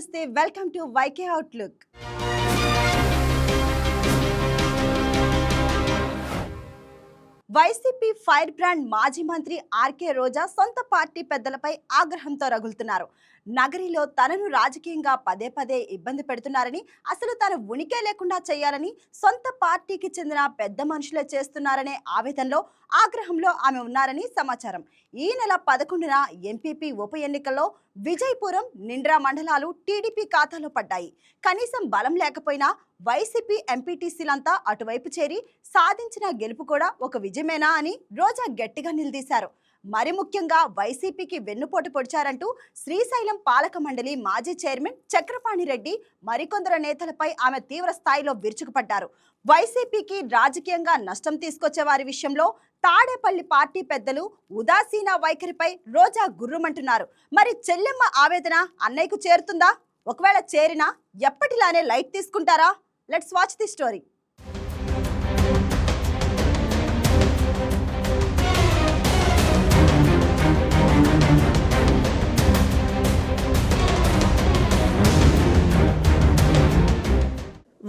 నమస్తే welcome to YK outlook YCP fire brand మాజీ మంత్రి ఆర్కే రోజా సొంత పార్టీ పెద్దలపై ఆగ్రహంతో రగులుతున్నారు. నగరిలో తనను రాజకీయంగా పదే పదే ఇబ్బంది పెడుతున్నారని అసలు తన ఉనికే లేకుండా చేయాలని సొంత పార్టీకి చెందిన పెద్ద మనుషులే చేస్తున్నారనే ఆవేదనలో ఆగ్రహంలో ఆమె ఉన్నారని సమాచారం. ఈ నెల పదకొండున ఎంపీపీ ఉప ఎన్నికల్లో విజయపురం నిండ్రా మండలాలు టీడీపీ ఖాతాలో పడ్డాయి. కనీసం బలం లేకపోయినా వైసీపీ ఎంపీటీసీలంతా అటువైపు చేరి సాధించిన గెలుపు కూడా ఒక విజయమేనా అని రోజా గట్టిగా నిలదీశారు. మరి ముఖ్యంగా వైసీపీకి వెన్నుపోటు పొడిచారంటూ శ్రీశైలం పాలక మండలి మాజీ చైర్మన్ చక్రపాణి రెడ్డి మరికొందరు నేతలపై ఆమె తీవ్ర స్థాయిలో విరుచుకుపడ్డారు. వైసీపీకి రాజకీయంగా నష్టం తీసుకొచ్చే వారి విషయంలో తాడేపల్లి పార్టీ పెద్దలు ఉదాసీన వైఖరిపై రోజా గుర్రుమంటున్నారు. మరి చెల్లెమ్మ ఆవేదన అన్నయ్యకు చేరుతుందా? ఒకవేళ చేరినా ఎప్పటిలానే లైట్ తీసుకుంటారా? Let's watch the story.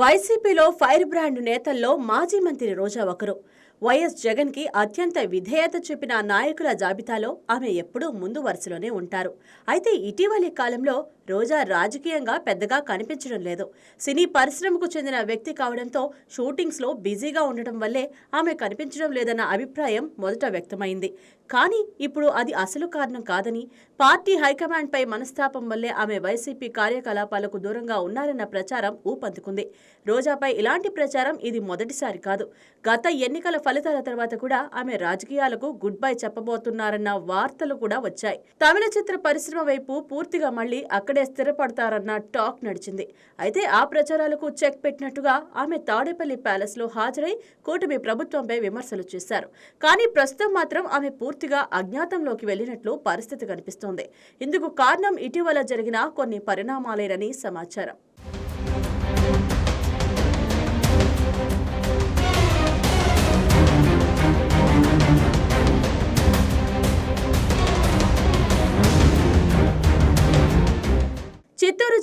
వైసీపీలో ఫైర్ బ్రాండ్ నేతల్లో మాజీ మంత్రి రోజా ఒకరు. వైఎస్ జగన్కి అత్యంత విధేయత చూపిన నాయకుల జాబితాలో ఆమె ఎప్పుడూ ముందు వరుసలోనే ఉంటారు. అయితే ఇటీవలి కాలంలో రోజా రాజకీయంగా పెద్దగా కనిపించడం లేదు. సినీ పరిశ్రమకు చెందిన వ్యక్తి కావడంతో షూటింగ్స్లో బిజీగా ఉండటం వల్లే ఆమె కనిపించడం లేదన్న అభిప్రాయం మొదట వ్యక్తమైంది. కానీ ఇప్పుడు అది అసలు కారణం కాదని పార్టీ హైకమాండ్పై మనస్తాపం వల్లే ఆమె వైసీపీ కార్యకలాపాలకు దూరంగా ఉన్నారన్న ప్రచారం ఊపందుకుంది. రోజాపై ఇలాంటి ప్రచారం ఇది మొదటిసారి కాదు. గత ఎన్నికల ఫలితాల తర్వాత కూడా ఆమె రాజకీయాలకు గుడ్ బై చెప్పబోతున్నారన్న వార్తలు కూడా వచ్చాయి. తమిళ చిత్ర పరిశ్రమ వైపు పూర్తిగా మళ్ళీ అక్కడే స్థిరపడతారన్న టాక్ నడిచింది. అయితే ఆ ప్రచారాలకు చెక్ పెట్టినట్టుగా ఆమె తాడేపల్లి ప్యాలెస్లో హాజరై కూటమి ప్రభుత్వంపై విమర్శలు చేశారు. కానీ ప్రస్తుతం మాత్రం ఆమె పూర్తిగా అజ్ఞాతంలోకి వెళ్ళినట్లు పరిస్థితి కనిపిస్తోంది. ఇందుకు కారణం ఇటీవల జరిగిన కొన్ని పరిణామాలేనని సమాచారం.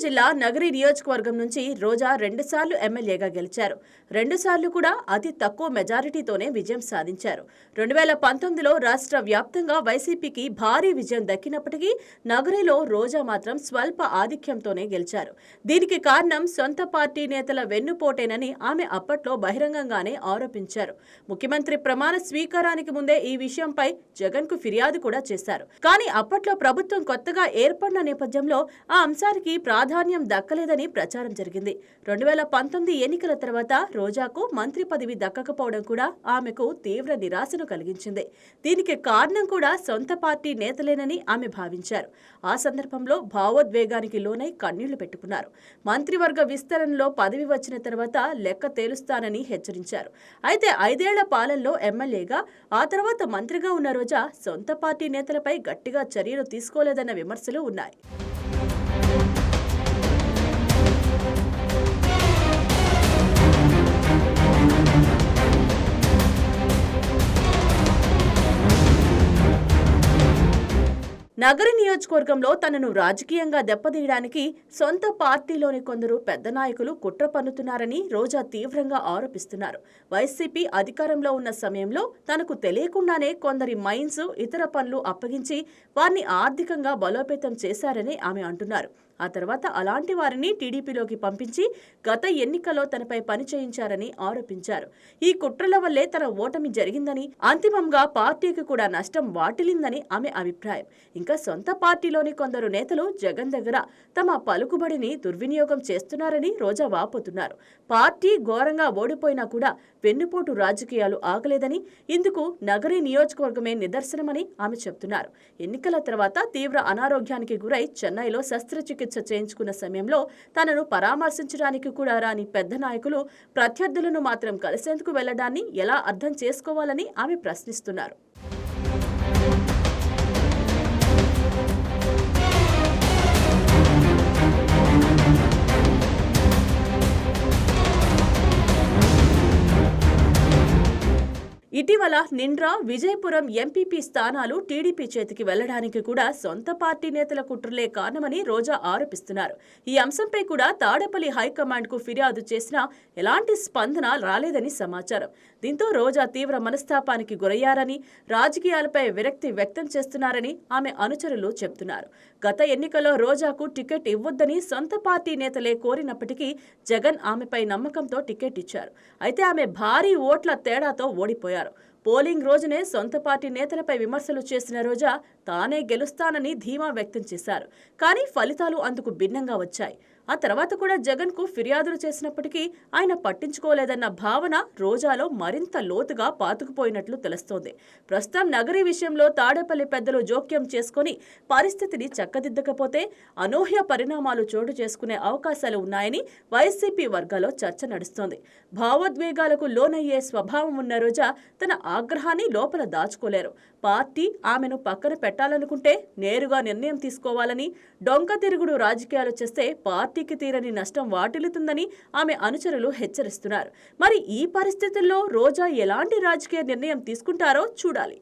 జిల్లా నగరి నియోజకవర్గం నుంచి రోజా రెండుసార్లు ఎమ్మెల్యేగా గెలిచారు. రెండుసార్లు కూడా అతి తక్కువ మెజారిటీతోనే విజయం సాధించారు. రెండు వేల పంతొమ్మిదిలో రాష్ట్ర వ్యాప్తంగా వైసీపీకి భారీ విజయం దక్కినప్పటికీ నగరిలో రోజా మాత్రం స్వల్ప ఆధిక్యంతోనే గెలిచారు. దీనికి కారణం సొంత పార్టీ నేతల వెన్నుపోటేనని ఆమె అప్పట్లో బహిరంగంగానే ఆరోపించారు. ముఖ్యమంత్రి ప్రమాణ స్వీకారానికి ముందే ఈ విషయంపై జగన్కు ఫిర్యాదు కూడా చేశారు. కానీ అప్పట్లో ప్రభుత్వం కొత్తగా ఏర్పడిన నేపథ్యంలో ఆ అంశానికి ప్రాధాన్యం దక్కలేదని ప్రచారం జరిగింది. రెండు వేల పంతొమ్మిది ఎన్నికల తర్వాత రోజాకు మంత్రి పదవి దక్కకపోవడం కూడా ఆమెకు తీవ్ర నిరాశను కలిగించింది. దీనికి కారణం కూడా సొంత పార్టీ నేతలేనని ఆమె భావించారు. ఆ సందర్భంలో భావోద్వేగానికి లోనై కన్నీళ్ళు పెట్టుకున్నారు. మంత్రివర్గ విస్తరణలో పదవి వచ్చిన తర్వాత లెక్క తేలుస్తానని హెచ్చరించారు. అయితే ఐదేళ్ళ పాలనలో ఎమ్మెల్యేగా ఆ తర్వాత మంత్రిగా ఉన్న రోజా సొంత పార్టీ నేతలపై గట్టిగా చర్యలు తీసుకోలేదన్న విమర్శలు ఉన్నాయి. నగర నియోజకవర్గంలో తనను రాజకీయంగా దెబ్బతీయడానికి సొంత పార్టీలోని కొందరు పెద్ద నాయకులు కుట్ర పన్నుతున్నారని రోజా తీవ్రంగా ఆరోపిస్తున్నారు. వైసీపీ అధికారంలో ఉన్న సమయంలో తనకు తెలియకుండానే కొందరి మైన్స్ ఇతర పనులు అప్పగించి వారిని ఆర్థికంగా బలోపేతం చేశారని ఆమె అంటున్నారు. ఆ తర్వాత అలాంటి వారిని టీడీపీలోకి పంపించి గత ఎన్నికల్లో తనపై పని చేయించారని ఆరోపించారు. ఈ కుట్రల వల్లే తన ఓటమి జరిగిందని అంతిమంగా పార్టీకి కూడా నష్టం వాటిల్లిందని ఆమె అభిప్రాయం. ఇంకా సొంత పార్టీలోని కొందరు నేతలు జగన్ దగ్గర తమ పలుకుబడిని దుర్వినియోగం చేస్తున్నారని రోజా వాపోతున్నారు. పార్టీ ఘోరంగా ఓడిపోయినా కూడా వెన్నుపోటు రాజకీయాలు ఆగలేదని ఇందుకు నగరి నియోజకవర్గమే నిదర్శనమని ఆమె చెబుతున్నారు ఎన్నికల తర్వాత తీవ్ర అనారోగ్యానికి గురై చెన్నైలో శస్త్రచికిత్స చేయించుకున్న సమయంలో తనను పరామర్శించడానికి కూడా రాని పెద్ద నాయకులు ప్రత్యర్థులను మాత్రం కలిసేందుకు వెళ్ళడాన్ని ఎలా అర్థం చేసుకోవాలని ఆమె ప్రశ్నిస్తున్నారు. ఇటీవల నిండ్రా విజయపురం ఎంపీపీ స్థానాలు టీడీపీ చేతికి వెళ్ళడానికి కూడా సొంత పార్టీ నేతల కుట్రలే కారణమని రోజా ఆరోపిస్తున్నారు. ఈ అంశంపై కూడా తాడేపల్లి హైకమాండ్కు ఫిర్యాదు చేసినా ఎలాంటి స్పందన రాలేదని సమాచారం. దీంతో రోజా తీవ్ర మనస్తాపానికి గురయ్యారని రాజకీయాలపై విరక్తి వ్యక్తం చేస్తున్నారని ఆమె అనుచరులు చెబుతున్నారు. గత ఎన్నికల్లో రోజాకు టికెట్ ఇవ్వొద్దని సొంత పార్టీ నేతలే కోరినప్పటికీ జగన్ ఆమెపై నమ్మకంతో టికెట్ ఇచ్చారు. అయితే ఆమె భారీ ఓట్ల తేడాతో ఓడిపోయారు. పోలింగ్ రోజునే సొంత పార్టీ నేతలపై విమర్శలు చేసిన రోజా తానే గెలుస్తానని ధీమా వ్యక్తం చేశారు. కానీ ఫలితాలు అందుకు భిన్నంగా వచ్చాయి. ఆ తర్వాత కూడా జగన్కు ఫిర్యాదులు చేసినప్పటికీ ఆయన పట్టించుకోలేదన్న భావన రోజాలో మరింత లోతుగా పాతుకుపోయినట్లు తెలుస్తోంది. ప్రస్తుతం నగరీ విషయంలో తాడేపల్లి పెద్దలు జోక్యం చేసుకుని పరిస్థితిని చక్కదిద్దకపోతే అనూహ్య పరిణామాలు చోటు చేసుకునే అవకాశాలు ఉన్నాయని వైసీపీ వర్గాల్లో చర్చ నడుస్తోంది. భావోద్వేగాలకు లోనయ్యే స్వభావం ఉన్న రోజా తన ఆగ్రహాన్ని లోపల దాచుకోలేరు. పార్టీ ఆమెను పక్కన పెట్టాలనుకుంటే నేరుగా నిర్ణయం తీసుకోవాలని డొంక తిరుగుడు రాజకీయాలు చేస్తే పార్టీ పార్టీకి తీరని నష్టం వాటిల్లుతుందని ఆమె అనుచరులు హెచ్చరిస్తున్నారు. మరి ఈ పరిస్థితుల్లో రోజా ఎలాంటి రాజకీయ నిర్ణయం తీసుకుంటారో చూడాలి.